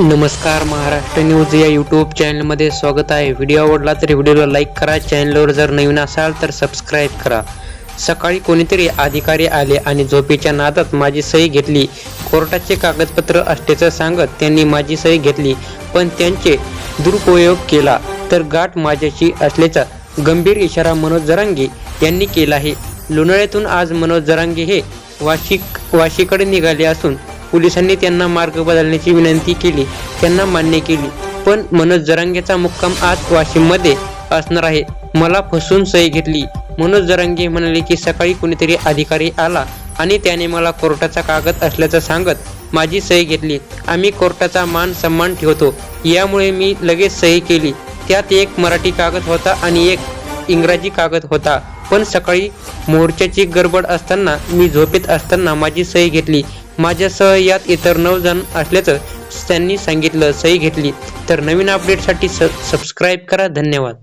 नमस्कार महाराष्ट्र न्यूज या यूट्यूब चॅनलमध्ये स्वागत आहे. व्हिडिओ आवडला तर व्हिडिओला लाईक करा. चॅनलवर जर नवीन असाल तर सबस्क्राईब करा. सकाळी कोणीतरी अधिकारी आले आणि झोपेच्या नादात माझी सही घेतली. कोर्टाचे कागदपत्र असल्याचं सांगत त्यांनी माझी सही घेतली पण त्यांचे दुरुपयोग केला. तर गाठ माझ्याशी असल्याचा गंभीर इशारा मनोज जरांगे यांनी केला आहे. लोणाळ्यातून आज मनोज जरांगे हे वाशिक वाशीकडे निघाले असून पोलिसांनी त्यांना मार्ग बदलण्याची विनंती केली त्यांना मान्य केली. पण मनोज जरांगेचा मुक्काम आज वाशिममध्ये असणार आहे. मला फसवून सही घेतली. मनोज जरांगे म्हणाले की सकाळी कुणीतरी अधिकारी आला आणि त्याने मला कोर्टाचा कागद असल्याचं सांगत माझी सही घेतली. आम्ही कोर्टाचा मान सन्मान ठेवतो. यामुळे मी लगेच सही केली. त्यात एक मराठी कागद होता आणि एक इंग्रजी कागद होता. पण सकाळी मोर्चाची गडबड असताना मी झोपेत असताना माझी सही घेतली. माझ्यासह यात इतर नऊ जण असल्याचं त्यांनी सांगितलं सही घेतली. तर नवीन अपडेटसाठी स सबस्क्राईब करा. धन्यवाद.